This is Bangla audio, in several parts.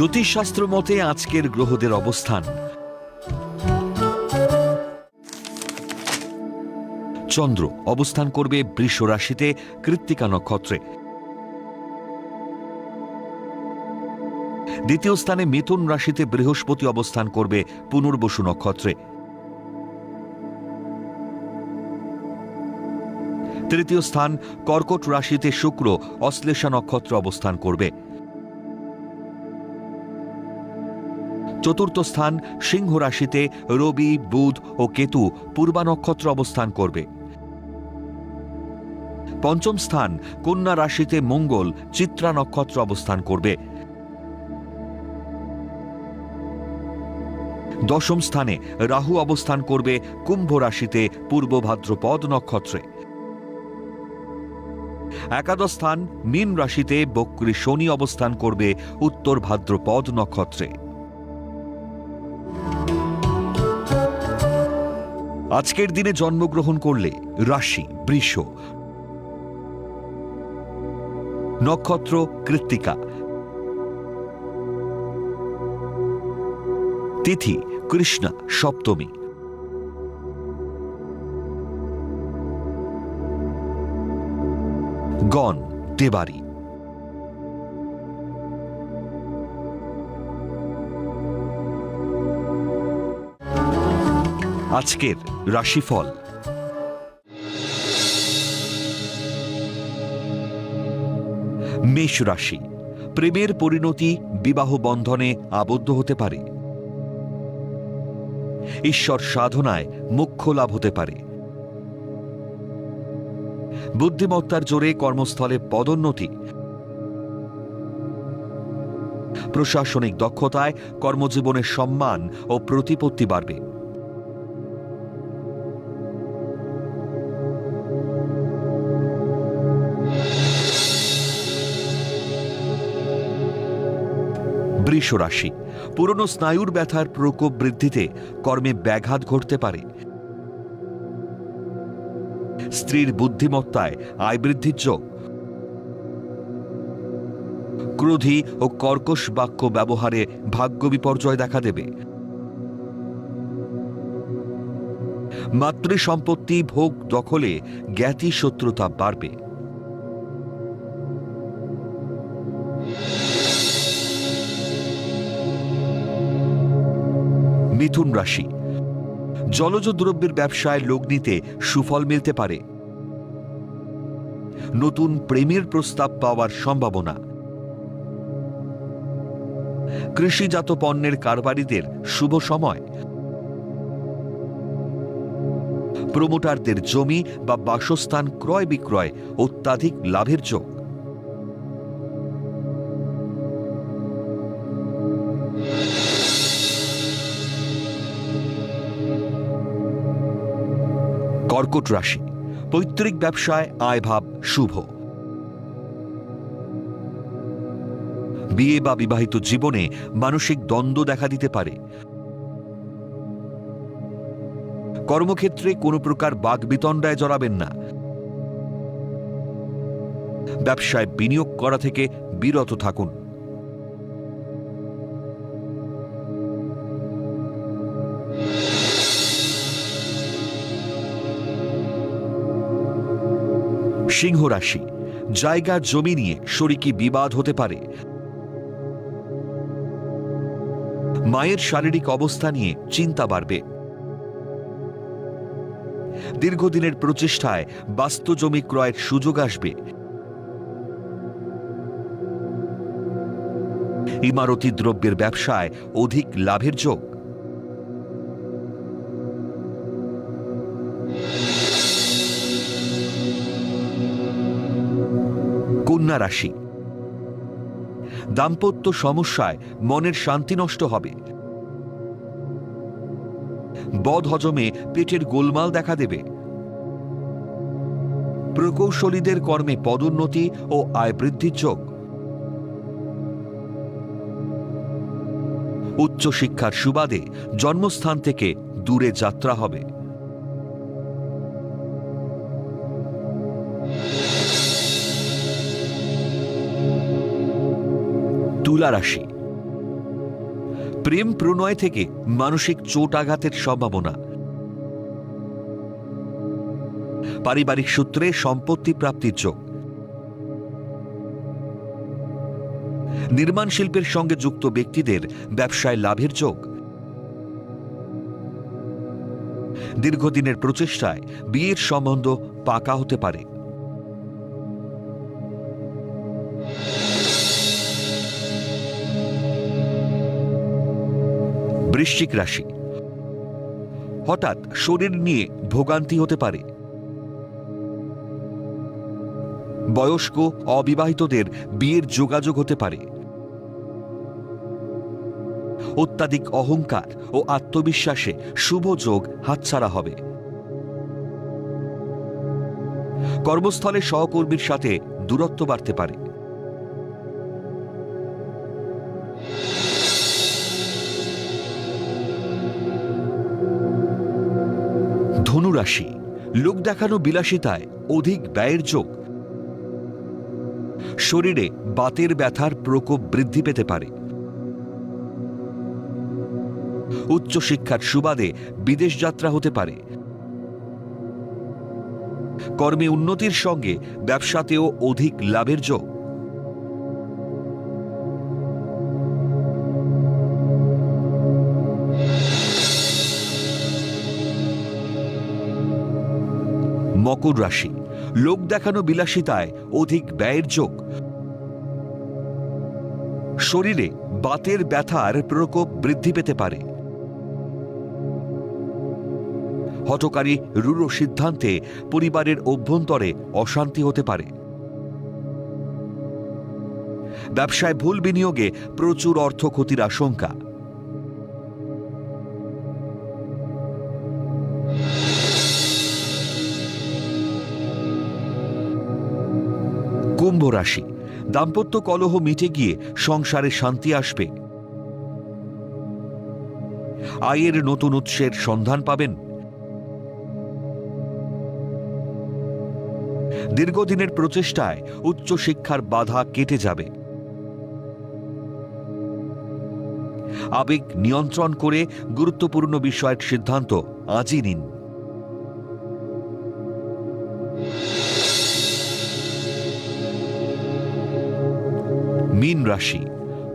জ্যোতিষশাস্ত্র মতে আজকের গ্রহদের অবস্থান। চন্দ্র অবস্থান করবে বৃষ রাশিতে কৃত্তিকা নক্ষত্রে। দ্বিতীয় স্থানে মিথুন রাশিতে বৃহস্পতি অবস্থান করবে পুনর্বসু নক্ষত্রে। তৃতীয় স্থান কর্কট রাশিতে শুক্র অশ্লেষা নক্ষত্র অবস্থান করবে। চতুর্থ স্থান সিংহ রাশিতে রবি, বুধ ও কেতু পূর্বা নক্ষত্র অবস্থান করবে। পঞ্চম স্থান কন্যা রাশিতে মঙ্গল, চিত্রা নক্ষত্র অবস্থান করবে। দশম স্থানে রাহু অবস্থান করবে কুম্ভ রাশিতে পূর্ব ভাদ্রপদ নক্ষত্রে। একাদশ স্থান মীন রাশিতে বক্রী শনি অবস্থান করবে উত্তর ভাদ্রপদ নক্ষত্রে। আজকের দিনে জন্মগ্রহণ করলে রাশি বৃষ নক্ষত্র কৃত্তিকা তিথি কৃষ্ণা সপ্তমী। গণ দেবারি আজকের রাশিফল। মেষ রাশি, প্রেমের পরিণতি বিবাহ বন্ধনে আবদ্ধ হতে পারে। ঈশ্বর সাধনায় মোক্ষ লাভ হতে পারে। বুদ্ধিমত্তার জোরে কর্মস্থলে পদোন্নতি। প্রশাসনিক দক্ষতায় কর্মজীবনের সম্মান ও প্রতিপত্তি বাড়বে। বৃষ রাশি পুরনো স্নায়ুর ব্যথার প্রকোপ বৃদ্ধিতে কর্মে ব্যাঘাত ঘটতে পারে। স্ত্রীর বুদ্ধিমত্তায় আয় বৃদ্ধির যোগ। ক্রোধী ও কর্কশ বাক্য ব্যবহারে ভাগ্য বিপর্যয় দেখা দেবে। মাতৃ সম্পত্তি ভোগ দখলে জ্ঞাতি শত্রুতা বাড়বে। মিথুন রাশি। জলজ দ্রব্যের ব্যবসায় লগ্নিতে সুফল মিলতে পারে। নতুন প্রেমের প্রস্তাব পাওয়ার সম্ভাবনা। কৃষিজাত পণ্যের কারবারিদের শুভ সময়। প্রমোটারদের জমি বা বাসস্থান ক্রয় বিক্রয় অত্যাধিক লাভের যোগ। কর্কট রাশি। পৈতৃক ব্যবসায় আয়ভাব শুভ। বিয়ে বা বিবাহিত জীবনে মানসিক দ্বন্দ্ব দেখা দিতে পারে। কর্মক্ষেত্রে কোনো প্রকার বাগবিতণ্ডায় জড়াবেন না। ব্যবসায় বিনিয়োগ করা থেকে বিরত থাকুন। সিংহ রাশি। জায়গা, জমি নিয়ে শরিকি বিবাদ হতে পারে? মায়ের শারীরিক অবস্থা নিয়ে চিন্তা বাড়বে। দীর্ঘদিনের প্রচেষ্টায় বাস্তু জমি ক্রয়ের সুযোগ আসবে। ইমারতি দ্রব্যের ব্যবসায় অধিক লাভের যোগ। কন্যা রাশি। দাম্পত্য সমস্যায় মনের শান্তি নষ্ট হবে। বদ হজমে পেটের গোলমাল দেখা দেবে। প্রকৌশলীদের কর্মে পদোন্নতি ও আয় বৃদ্ধির যোগ। উচ্চশিক্ষার সুবাদে জন্মস্থান থেকে দূরে যাত্রা হবে। তুলা রাশি। প্রেম প্রণয় থেকে মানসিক চোট আঘাতের সম্ভাবনা। পারিবারিক সূত্রে সম্পত্তি প্রাপ্তির যোগ। নির্মাণ শিল্পের সঙ্গে যুক্ত ব্যক্তিদের ব্যবসায় লাভের যোগ। দীর্ঘদিনের প্রচেষ্টায় বিয়ের সম্বন্ধ পাকা হতে পারে। বৃশ্চিক রাশি। হঠাৎ শরীর নিয়ে ভোগান্তি হতে পারে। বয়স্ক, অবিবাহিতদের বিয়ের যোগাযোগ হতে পারে। অত্যাধিক অহংকার ও আত্মবিশ্বাসে শুভ যোগ হাতছাড়া হবে। কর্মস্থলে সহকর্মীর সাথে দূরত্ব বাড়তে পারে। ধনুরাশি লোক দেখানো বিলাসিতায় অধিক ব্যয়ের যোগ। শরীরে বাতের ব্যথার প্রকোপ বৃদ্ধি পেতে পারে। উচ্চশিক্ষার সুবাদে বিদেশ যাত্রা হতে পারে। কর্মে উন্নতির সঙ্গে ব্যবসাতেও অধিক লাভের যোগ। মকর রাশি। লোক দেখানো বিলাসিতায় অধিক ব্যয়ের যোগ। শরীরে বাতের ব্যথার প্রকোপ বৃদ্ধি পেতে পারে। হঠকারী রূঢ় সিদ্ধান্তে পরিবারের অভ্যন্তরে অশান্তি হতে পারে। ব্যবসায় ভুল বিনিয়োগে প্রচুর অর্থ ক্ষতির আশঙ্কা। কুম্ভ রাশি। দাম্পত্য কলহ মিটে গিয়ে সংসারে শান্তি আসবে। আয়ের নতুন উৎসের সন্ধান পাবেন। দীর্ঘদিনের প্রচেষ্টায় উচ্চ শিক্ষার বাধা কেটে যাবে। আবেগ নিয়ন্ত্রণ করে গুরুত্বপূর্ণ বিষয়ের সিদ্ধান্ত আজই নিন। মীন রাশি।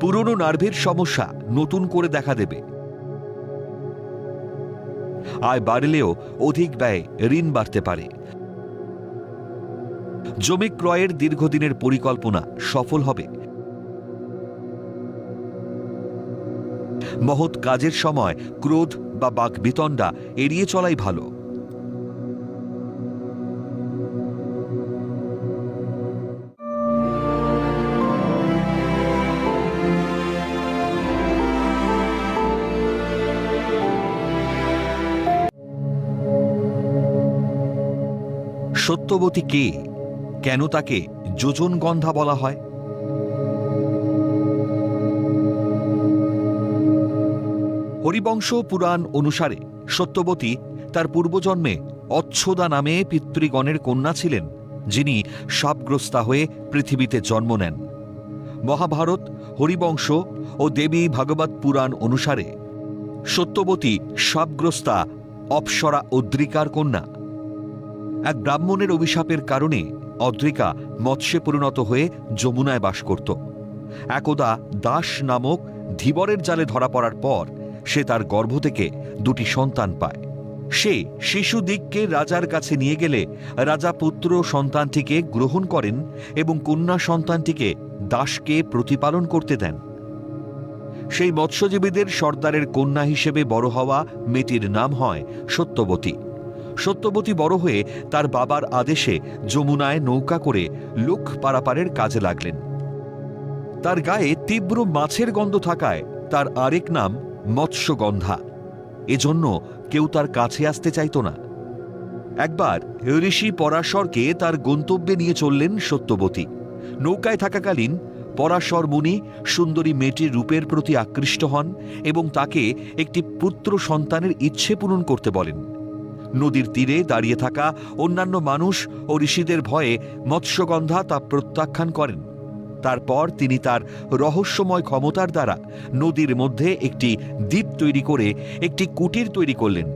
পুরনো নার্ভের সমস্যা নতুন করে দেখা দেবে। আয় বাড়লেও অধিক ব্যয় ঋণ বাড়তে পারে। জমি ক্রয়ের দীর্ঘদিনের পরিকল্পনা সফল হবে। মহৎ কাজের সময় ক্রোধ বা বাকবিতণ্ডা এড়িয়ে চলাই ভালো। সত্যবতী কে? কেন তাকে যোজন গন্ধা বলা হয়? হরিবংশ পুরাণ অনুসারে সত্যবতী তার পূর্বজন্মে অচ্ছদা নামে পিতৃগণের কন্যা ছিলেন, যিনি সাপগ্রস্তা হয়ে পৃথিবীতে জন্ম নেন। মহাভারত, হরিবংশ ও দেবী ভাগবত পুরাণ অনুসারে সত্যবতী সাপগ্রস্তা অপ্সরা অদ্রিকার কন্যা। এক ব্রাহ্মণের অভিশাপের কারণে অদ্রিকা মৎস্যে পরিণত হয়ে যমুনায় বাস করত। একদা দাস নামক ধীবরের জালে ধরা পড়ার পর সে তার গর্ভ থেকে দুটি সন্তান পায়। সে শিশু দিককে রাজার কাছে নিয়ে গেলে রাজা পুত্র সন্তানটিকে গ্রহণ করেন এবং কন্যা সন্তানটিকে দাসকে প্রতিপালন করতে দেন। সেই মৎস্যজীবীদের সর্দারের কন্যা হিসেবে বড় হওয়া মেয়েটির নাম হয় সত্যবতী। সত্যবতী বড় হয়ে তার বাবার আদেশে যমুনায় নৌকা করে লোক পারাপারের কাজে লাগলেন। তার গায়ে তীব্র মাছের গন্ধ থাকায় তার আরেক নাম মৎস্যগন্ধা। এজন্য কেউ তার কাছে আসতে চাইত না। একবার ঋষি পরাশরকে তার গন্তব্যে নিয়ে চললেন সত্যবতী। নৌকায় থাকাকালীন পরাশর মুনি সুন্দরী মেয়েটির রূপের প্রতি আকৃষ্ট হন এবং তাকে একটি পুত্র সন্তানের ইচ্ছে পূরণ করতে বলেন। নদীর তীরে দাঁড়িয়ে থাকা অন্যান্য মানুষ ও ঋষিদের ভয়ে মৎস্যগন্ধা তা প্রত্যাখ্যান করেন। তারপর তিনি তার রহস্যময় ক্ষমতার দ্বারা নদীর মধ্যে একটি দ্বীপ তৈরি করে একটি কুটির তৈরি করলেন।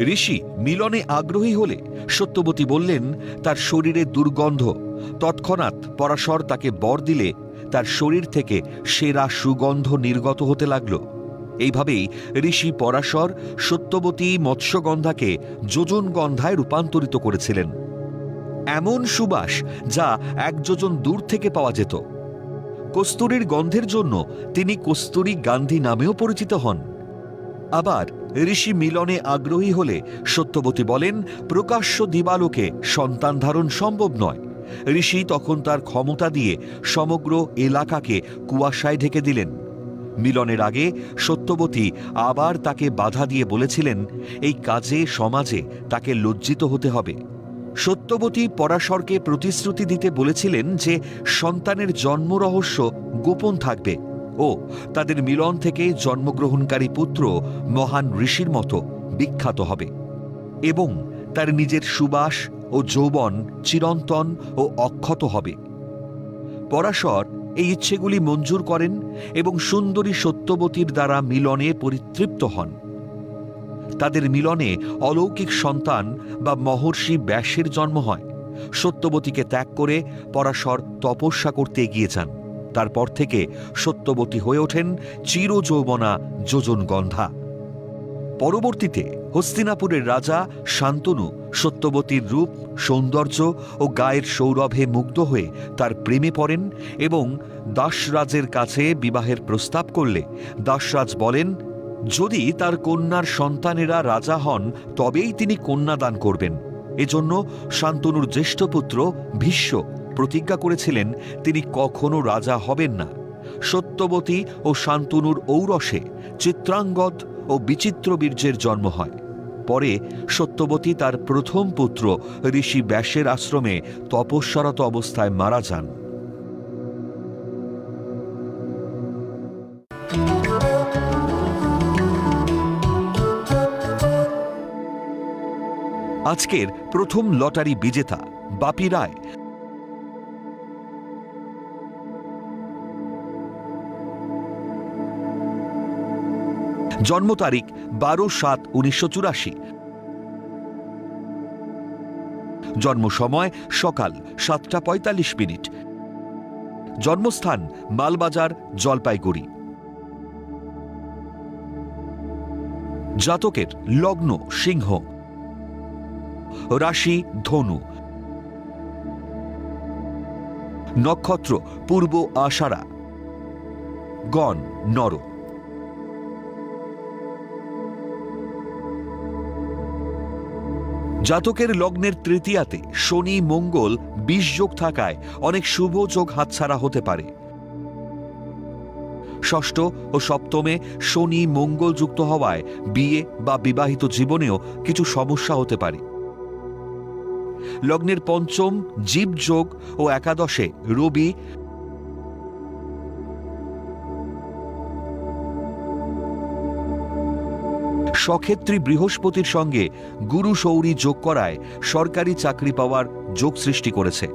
ঋষি মিলনে আগ্রহী হলে সত্যবতী বললেন, তার শরীরে দুর্গন্ধ। তৎক্ষণাৎ পরাশর তাকে বর দিলে তার শরীর থেকে সেরা সুগন্ধ নির্গত হতে লাগল। এইভাবেই ঋষি পরাশর সত্যবতী মৎস্যগন্ধাকে যোজন গন্ধায় রূপান্তরিত করেছিলেন। এমন সুবাস যা এক যোজন দূর থেকে পাওয়া যেত। কস্তুরীর গন্ধের জন্য তিনি কস্তুরী গান্ধী নামেও পরিচিত হন। আবার ঋষি মিলনে আগ্রহী হলে সত্যবতী বলেন, প্রকাশ্য দিবালোকে সন্তান ধারণ সম্ভব নয়। ঋষি তখন তার ক্ষমতা দিয়ে সমগ্র এলাকাকে কুয়াশায় ঢেকে দিলেন। মিলনের আগে সত্যবতী আবার তাকে বাধা দিয়ে বলেছিলেন, এই কাজে, সমাজে তাকে লজ্জিত হতে হবে। সত্যবতী পরাশরকে প্রতিশ্রুতি দিতে বলেছিলেন যে সন্তানের জন্ম রহস্য গোপন থাকবে ও তাদের মিলন থেকে জন্মগ্রহণকারী পুত্র মহান ঋষির মতো বিখ্যাত হবে এবং তার নিজের সুবাস ও যৌবন চিরন্তন ও অক্ষত হবে। পরাশর এই ইচ্ছেগুলি মঞ্জুর করেন এবং সুন্দরী সত্যবতীর দ্বারা মিলনে পরিতৃপ্ত হন। তাদের মিলনে অলৌকিক সন্তান বা মহর্ষি ব্যাসের জন্ম হয়। সত্যবতীকে ত্যাগ করে পরাশর তপস্যা করতে এগিয়ে যান। তারপর থেকে সত্যবতী হয়ে ওঠেন চিরযৌবনা যোজন গন্ধা পরবর্তীতে হস্তিনাপুরের রাজা শান্তনু সত্যবতীর রূপ, সৌন্দর্য ও গায়ের সৌরভে মুগ্ধ হয়ে তার প্রেমে পড়েন এবং দাসরাজের কাছে বিবাহের প্রস্তাব করলে দাসরাজ বলেন, যদি তার কন্যার সন্তানেরা রাজা হন, তবেই তিনি কন্যা দান করবেন। এজন্য শান্তনুর জ্যেষ্ঠ পুত্র ভীষ্ম প্রতিজ্ঞা করেছিলেন, তিনি কখনো রাজা হবেন না। সত্যবতী ও শান্তনুর ঔরসে চিত্রাঙ্গদ ও বিচিত্র বীর্যের জন্ম হয়। পরে সত্যবতী তার প্রথম পুত্র ঋষি ব্যাসের আশ্রমে তপস্যারত অবস্থায় মারা যান। আজকের প্রথম লটারি বিজেতা বাপি রায়। জন্ম তারিখ বারো সাত উনিশশো চুরাশি। জন্ম সময় সকাল সাতটা পঁয়তাল্লিশ মিনিট। জন্মস্থান মালবাজার, জলপাইগুড়ি। জাতকের লগ্ন সিংহ। রাশি ধনু। নক্ষত্র পূর্ব আষাঢ়া। গণ নর জাতকের লগ্নের তৃতীয়াতে শনি মঙ্গল বিষ যোগ থাকায় অনেক শুভ যোগ হাতছাড়া হতে পারে। ষষ্ঠ ও সপ্তমে শনি মঙ্গল যুক্ত হওয়ায় বিয়ে বা বিবাহিত জীবনেও কিছু সমস্যা হতে পারে। লগ্নের পঞ্চম জীব যোগ ও একাদশে রবি সক্ষেত্রী বৃহস্পতির সঙ্গে গুরু সৌরী যোগ করায় সরকারি চাকরি পাওয়ার যোগ সৃষ্টি করেছে।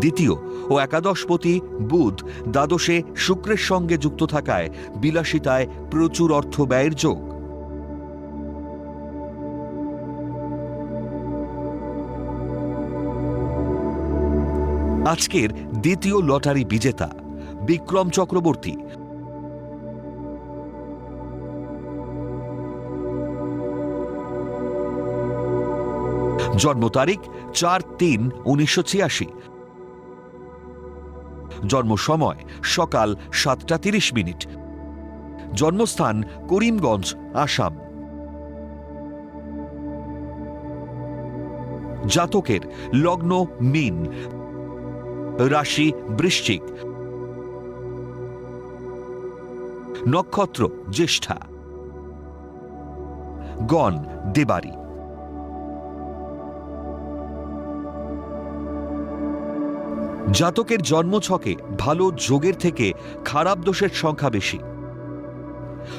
দ্বিতীয় ও একাদশপতি বুধ দ্বাদশে শুক্রের সঙ্গে যুক্ত থাকায় বিলাসিতায় প্রচুর অর্থ ব্যয়ের যোগ। আজকের দ্বিতীয় লটারি বিজেতা বিক্রম চক্রবর্তী জন্ম তারিখ চার তিন উনিশশো ছিয়াশি। জন্ম সময় সকাল সাতটা তিরিশ মিনিট। জন্মস্থান করিমগঞ্জ, আসাম। জাতকের লগ্ন মিন। রাশি বৃশ্চিক। নক্ষত্র জ্যেষ্ঠা। গণ, দেবারি। জাতকের জন্মছকে ভালো যোগের থেকে খারাপ দোষের সংখ্যা বেশি।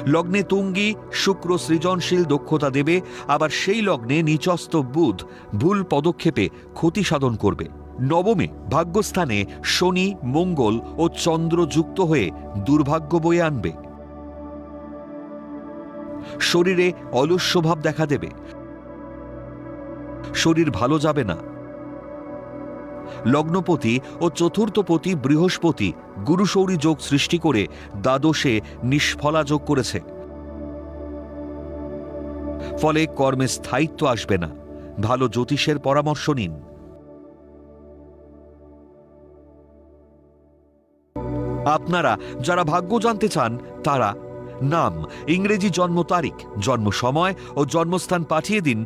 লগ্নে তুঙ্গি, শুক্র সৃজনশীল দক্ষতা দেবে, আবার সেই লগ্নে নিচস্ত বুধ ভুল পদক্ষেপে ক্ষতি সাধন করবে। নবমে ভাগ্যস্থানে শনি, মঙ্গল ও চন্দ্র যুক্ত হয়ে দুর্ভাগ্য বয়ে আনবে। শরীরে অলস্যভাব দেখা দেবে। শরীর ভালো যাবে না। লগ্নপতি ও চতুর্থপতি বৃহস্পতি গুরুশৌরী যোগ সৃষ্টি করে দ্বাদশে নিষ্ফলা যোগ করেছে। ফলে কর্মে স্থায়িত্ব আসবে না। ভালো জ্যোতিষের পরামর্শ নিন। আপনারা যারা ভাগ্য জানতে চান, তারা নাম, ইংরেজি জন্ম তারিখ, জন্ম সময় ও জন্মস্থান পাঠিয়ে দিন।